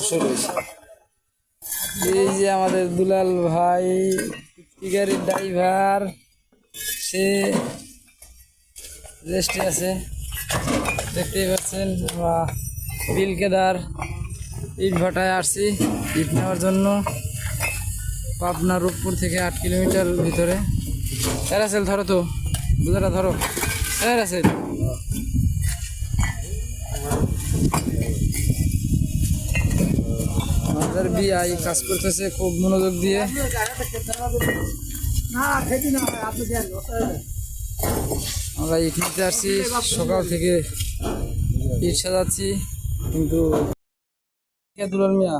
অবসর হয়েছে। এই যে আমাদের দুলাল ভাই গাড়ির ড্রাইভার, সে রেস্টে আছে। দেখতেই পাচ্ছেন, আমরা বিল কেদার ইট ভাটায় আসছি ইট নেওয়ার জন্য পাবনা রূপপুর থেকে আট কিলোমিটার ভিতরে। এরাসেল ধরো তো দুধাটা ধরো। এরাসেল বিআই কাজ করতেছে খুব মনোযোগ দিয়ে। আমরা ইট নিতে আসছি, সকাল থেকে ইট সাজাচ্ছি, কিন্তু দুলাল মিয়া?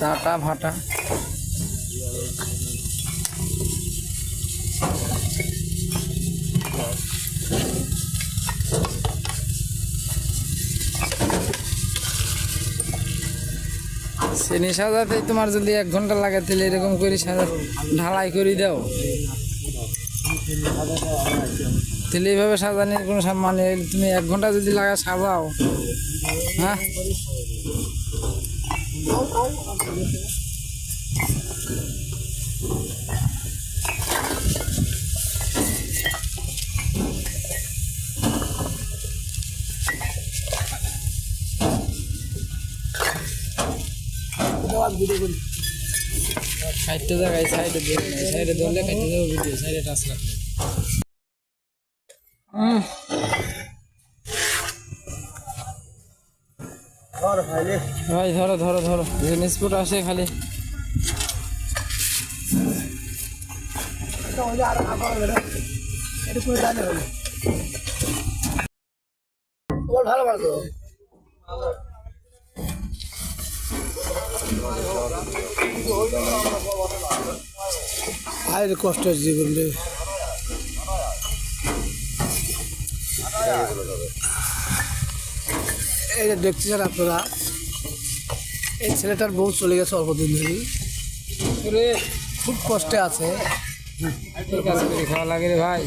টাটা, ভাটা। শ্রেণি সাজাতে তোমার যদি এক ঘণ্টা লাগে, তাহলে এরকম করে সাজা, ঢালাই করে দাও। তাহলে এইভাবে সাজানোর কোনো মানে তুমি এক ঘণ্টা যদি লাগে সাজাও। হ্যাঁ? সাইডটা জায়গায় সাইডে ধরে নেই সাইডে ধরলে কেটে যাবে ভিডিও সাইডে টাচ রাখলে হুম ভাই ধরো ধরো ধরো। আসে খালি। ভালো ভালো ভাইয়ের কষ্ট জীবন রে এই যে দেখতেছেন আপনারা, এই ছেলেটার বউ চলে গেছে অল্প দিন ধরেই। রে খুব কষ্টে আছে। খাওয়া লাগে রে ভাই